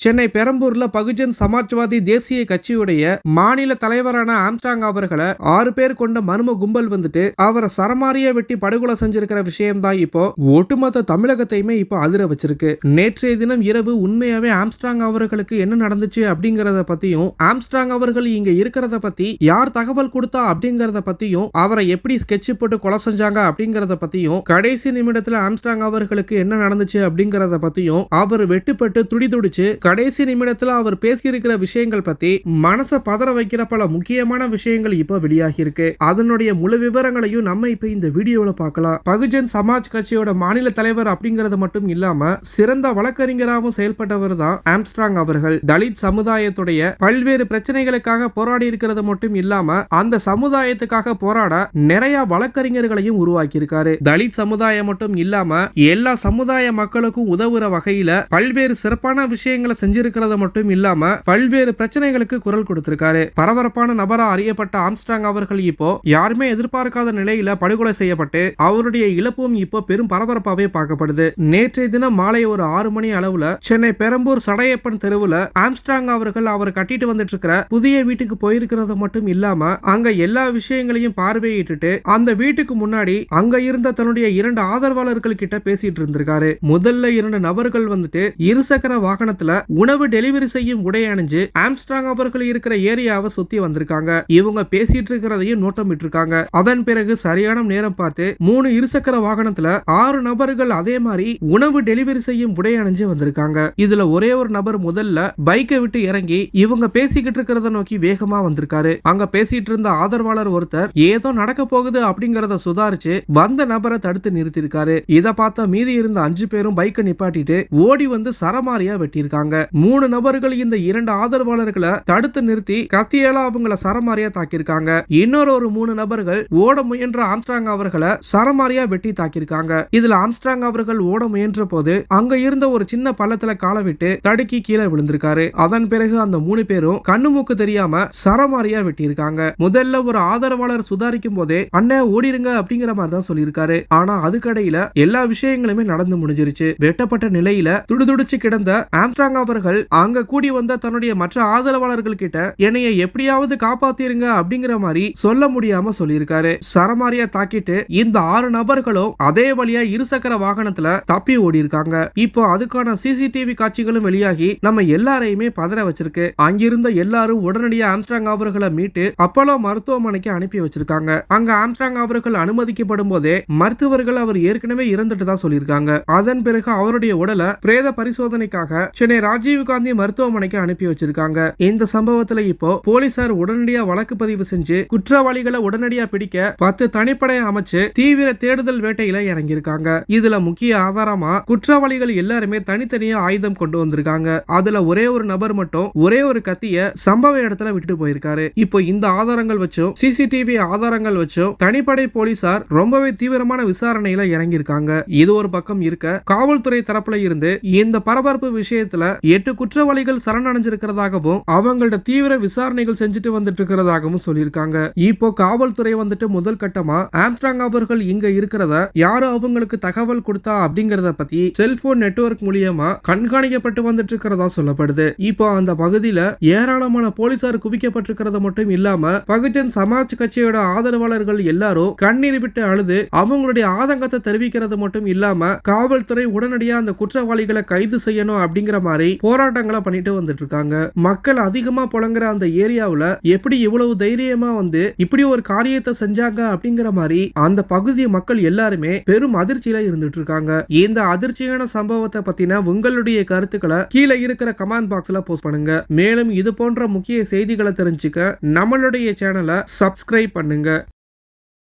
சென்னை பெரம்பூர்ல பகுஜன் சமாஜ்வாதி தேசிய கட்சியுடைய மாநில தலைவரான ஆம்ஸ்டாங் அவர்களை ஆறு பேர் கொண்ட மர்ம கும்பல் வந்துட்டு அவரை சரமாரியா வெட்டி படுகொலை செஞ்சிருக்கிற விஷயம்தான் இப்போ ஒட்டுமொத்த தமிழகத்தையுமே இப்போ அதிர வச்சிருக்கு. நேற்றைய தினம் இரவு உண்மையாவே ஆம்ஸ்டாங் அவர்களுக்கு என்ன நடந்துச்சு அப்படிங்கறத பத்தியும் ஆம்ஸ்டாங் அவர்கள் இங்க இருக்கிறத பத்தி யார் தகவல் கொடுத்தா அப்படிங்கறத பத்தியும் அவரை எப்படி ஸ்கெட்ச் போட்டு கொலை செஞ்சாங்க அப்படிங்கறத பத்தியும் கடைசி நிமிடத்துல ஆம்ஸ்டாங் அவர்களுக்கு என்ன நடந்துச்சு அப்படிங்கறத பத்தியும் அவர் வெட்டுப்பட்டு துடி துடிச்சு கடைசி நிமிடத்தில் அவர் பேசியிருக்கிற விஷயங்கள் பத்தி மனசை பதற வைக்கிற பல முக்கியமான விஷயங்கள் இப்போ வெளியாகி இருக்கு அதனுடைய முழு விவரங்களையும் நம்ம இப்ப இந்த வீடியோல பார்க்கலாம். பகுஜன் சமாஜ் கட்சியோட மாநில தலைவர் அப்படிங்கறது மட்டும் இல்லாம சிறந்த வழக்கறிஞராகவும் செயல்பட்டவர் தான் ஆம்ஸ்ட்ராங் அவர்கள். தலித் சமுதாயத்துடைய பல்வேறு பிரச்சனைகளுக்காக போராடி இருக்கிறது மட்டும் இல்லாம அந்த சமுதாயத்துக்காக போராட நிறைய வழக்கறிஞர்களையும் உருவாக்கி இருக்காரு தலித் சமுதாயம் மட்டும் இல்லாம எல்லா சமுதாய மக்களுக்கும் உதவுற வகையில பல்வேறு சிறப்பான விஷயங்களை செஞ்சிருக்கிறது மட்டும் இல்லாம பல்வேறு பிரச்சனைகளுக்கு குரல் கொடுத்திருக்காரு. பரபரப்பான நபரா அறியப்பட்ட ஆம்ஸ்டாங் அவர்கள் இப்போ யாருமே எதிர்பார்க்காத நிலையில படுகொலை செய்யப்பட்டு அவருடைய இழப்பும் இப்போ பெரும் பரபரப்பாவே பார்க்கப்படுது. நேற்றைய தினம் மாலை ஒரு ஆறு மணி அளவுல சென்னை பெரம்பூர் சடையப்பன் தெருவுல ஆம்ஸ்டாங் அவர்கள் அவர் கட்டிட்டு வந்துட்டு இருக்கிற புதிய வீட்டுக்கு போயிருக்கிறது மட்டும் இல்லாம அங்க எல்லா விஷயங்களையும் பார்வையிட்டு அந்த வீட்டுக்கு முன்னாடி அங்க இருந்த தன்னுடைய இரண்டு ஆதரவாளர்கள் கிட்ட பேசிட்டு இருந்திருக்காரு. முதல்ல இரண்டு நபர்கள் வந்துட்டு இருசக்கர வாகனத்துல உணவு டெலிவரி செய்யும் உடை அணிஞ்சு ஆம்ஸ்ட்ராங் அவர்கள் இருக்கிற ஏரியாவை சுத்தி வந்திருக்காங்க. இவங்க பேசிட்டு இருக்கிறதையும் நோட்டமிட்டு இருக்காங்க அதன் பிறகு சரியான நேரம் பார்த்து மூணு இருசக்கர வாகனத்துல ஆறு நபர்கள் அதே மாதிரி உணவு டெலிவரி செய்யும் உடை அணிஞ்சு வந்திருக்காங்க. இதுல ஒரே ஒரு நபர் முதல்ல பைக்கை விட்டு இறங்கி இவங்க பேசிக்கிட்டு இருக்கிறத நோக்கி வேகமா வந்திருக்காரு. அங்க பேசிட்டு இருந்த ஆதரவாளர் ஒருத்தர் ஏதோ நடக்க போகுது அப்படிங்கறத சுதாரிச்சு வந்த நபரை தடுத்து நிறுத்திருக்காரு இதை பார்த்த மீதி இருந்த அஞ்சு பேரும் பைக்கை நிப்பாட்டிட்டு ஓடி வந்து சரமாரியா வெட்டியிருக்காங்க. மூணு நபர்கள் இந்த இரண்டு ஆதரவாளர்களை தடுத்து நிறுத்தி கத்தியால அவங்கள சரமாரியா தாக்கியிருக்காங்க. இன்னொரு ஒரு மூணு நபர்கள் ஓட முயன்ற ஆம்ஸ்ட்ராங் அவர்களை சரமாரியா வெட்டி தாக்கியிருக்காங்க. இதுல ஆம்ஸ்ட்ராங் அவர்கள் ஓட முயன்ற போது அங்க இருந்த ஒரு சின்ன பள்ளத்துல காலை விட்டு தடுக்கி கீழே விழுந்திருக்காரு. அதன் பிறகு அந்த மூணு பேரும் கண்ணு மூக்கு தெரியாம சரமாரியா வெட்டியிருக்காங்க. முதல்ல ஒரு ஆதரவாளர் சுதாரிக்கும் போதே அண்ணன் ஓடிருங்க அப்படிங்கிற மாதிரி தான் சொல்லியிருக்காரு. ஆனா அதுக்கடையில எல்லா விஷயங்களுமே நடந்து முடிஞ்சிருச்சு. வெட்டப்பட்ட நிலையில துடுதுடிச்சு கிடந்த ஆம்ஸ்ட்ராங் அவர்கள் அங்க கூடி வந்த தன்னுடைய மற்ற ஆதரவாளர்கள் கிட்ட என்னைய எப்படியாவது காப்பாத்திருங்க அப்படிங்கிற மாதிரி சொல்ல முடியாம சொல்லியிருக்காரு. சரமாரியா தாக்கிட்டு இந்த ஆறு நபர்களும் அதே வழியா இருசக்கர வாகனத்துல தப்பி ஓடி இருக்காங்க இப்போ அதுக்கான சிசிடிவி காட்சிகளும் வெளியாகி நம்ம எல்லாரையுமே பதற வச்சிருக்கு. அங்கிருந்த எல்லாரும் உடனடியா ஆம்ஸ்ட்ராங் அவர்களை மீட்டு அப்போலோ மருத்துவமனைக்கு அனுப்பி வச்சிருக்காங்க. அங்க ஆம்ஸ்ட்ராங் அவர்கள் அனுமதிக்கப்படும் போதே மருத்துவர்கள் அவர் ஏற்கனவே இறந்துட்டு தான் சொல்லியிருக்காங்க. அதன் பிறகு அவருடைய உடலை பிரேத பரிசோதனைக்காக சென்னை ராஜீவ் காந்தி மருத்துவமனைக்கு அனுப்பி வச்சிருக்காங்க. இந்த சம்பவத்துல இப்போ போலீசார் உடனடியா வழக்கு பதிவு செஞ்சு குற்றவாளிகளை உடனடியா பிடிக்க பத்து தனிப்படையை அமைச்சு தீவிர தேடுதல் வேட்டையில இறங்கியிருக்காங்க. இதுல முக்கிய ஆதாரமா குற்றவாளிகள் எல்லாருமே தனித்தனியா ஆயுதம் கொண்டு வந்திருக்காங்க. அதுல ஒரே ஒரு நபர் மட்டும் ஒரே ஒரு கத்திய சம்பவ இடத்துல விட்டு போயிருக்காரு. இப்போ இந்த ஆதாரங்கள் வச்சும் சிசிடிவி ஆதாரங்கள் வச்சும் தனிப்படை போலீசார் ரொம்பவே தீவிரமான விசாரணையில இறங்கியிருக்காங்க. இது ஒரு பக்கம் இருக்க காவல்துறை தரப்புல இருந்து இந்த பரபரப்பு விஷயத்துல எட்டு குற்றவாளிகள் சரணடைஞ்சிருக்கிறதாகவும் அவங்களோட தீவிர விசாரணைகள் செஞ்சுட்டு வந்துட்டு இருக்கிறதாகவும் சொல்லியிருக்காங்க. இப்போ காவல்துறை வந்துட்டு முதல் கட்டமா ஆம்ஸ்ட்ராங் அவர்கள் இங்க இருக்கிறத யாரு அவங்களுக்கு தகவல் கொடுத்தா அப்படிங்கறத பத்தி செல்போன் நெட்வொர்க் மூலியமா கண்காணிக்கப்பட்டு வந்துட்டு இருக்கிறதா சொல்லப்படுது. இப்போ அந்த பகுதியில ஏராளமான போலீசார் குவிக்கப்பட்டிருக்கிறது மட்டும் இல்லாம பகுஜன் சமாஜ் கட்சியோட ஆதரவாளர்கள் எல்லாரும் கண்ணீர் விட்டு அழுது அவங்களுடைய ஆதங்கத்தை தெரிவிக்கிறது மட்டும் இல்லாம காவல்துறை உடனடியா அந்த குற்றவாளிகளை கைது செய்யணும் அப்படிங்கிற மாதிரி மாதிரி போராட்டங்களை பண்ணிட்டு வந்துட்டு இருக்காங்க மக்கள் அதிகமா புழங்குற அந்த ஏரியாவுல எப்படி இவ்வளவு தைரியமா வந்து இப்படி ஒரு காரியத்தை செஞ்சாங்க அப்படிங்கிற மாதிரி அந்த பகுதி மக்கள் எல்லாருமே பெரும் அதிர்ச்சியில இருந்துட்டு இருக்காங்க இந்த அதிர்ச்சியான சம்பவத்தை பத்தின உங்களுடைய கருத்துக்களை கீழே இருக்கிற கமெண்ட் பாக்ஸ்ல போஸ்ட் பண்ணுங்க. மேலும் இது போன்ற முக்கிய செய்திகளை தெரிஞ்சுக்க நம்மளுடைய சேனலை சப்ஸ்கிரைப் பண்ணுங்க.